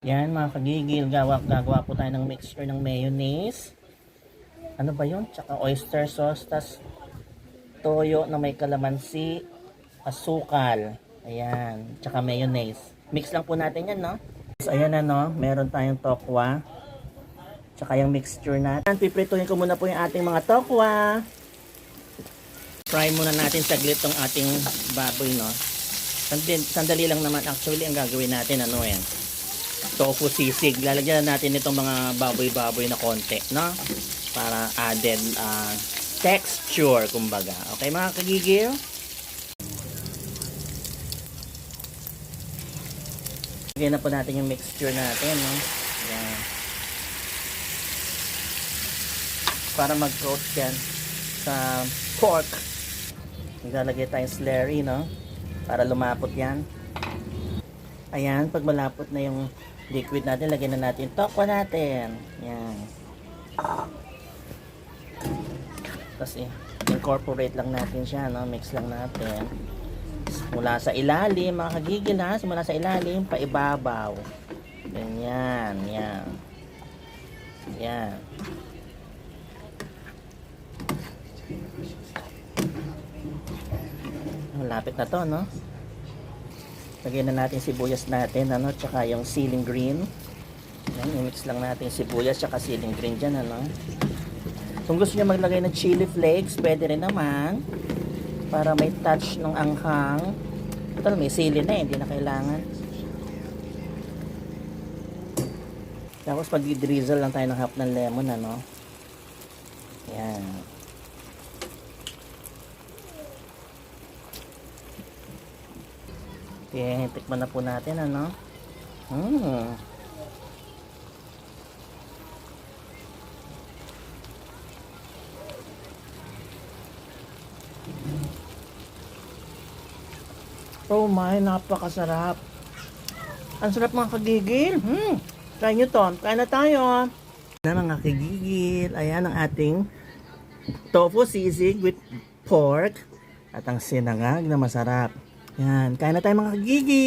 Yan mga kagigil, gawa, gagawa po tayo ng mixture ng mayonnaise. Ano ba yun? Tsaka oyster sauce, tas toyo na may kalamansi, asukal. Ayan, tsaka mayonnaise. Mix lang po natin yan, no? So, ayan na, no? Meron tayong tokwa. Tsaka yung mixture natin. Piprituhin ko muna po yung ating mga tokwa. Fry muna natin saglit tong ating baboy, no? Sandali, sandali lang naman actually ang gagawin natin, ano yan? Tofu sisig. Lalagyan na natin itong mga baboy-baboy na konti, no? Para added ah, texture, kumbaga. Okay, mga kagigil? Lagyan na po natin yung mixture natin, no? Yan. Para mag-coat yan sa pork. Maglalagay tayong slurry, no? Para lumapot yan. Ayan, pag malapot na yung liquid natin, lagyan na natin tokwa natin. Yan. Tapos eh, incorporate lang natin siya, no? Mix lang natin. Mula sa ilalim, mga kagigil ha, simula sa ilalim, paibabaw. Ganyan, yan. Yan. Malapit na to, no? Lagyan na natin sibuyas natin, ano, tsaka yung ceiling green. Yan, i-mix lang natin sibuyas tsaka ceiling green dyan, ano. Kung gusto niyo maglagay ng chili flakes, pwede rin naman. Para may touch ng anghang. Ito, may sili na eh, hindi na kailangan. Tapos pag-drizzle lang tayo ng half ng lemon, ano. Yan. Okay, tikman na po natin ano. Hmm. Oh my, napakasarap. Ang sarap mga kagigil. Hmm. Try nyo to. Try na tayo. Na mga kagigil. Ayan ang ating tofu sisig with pork at ang sinangag na masarap. Yan. Kain na tayo mga kagigil.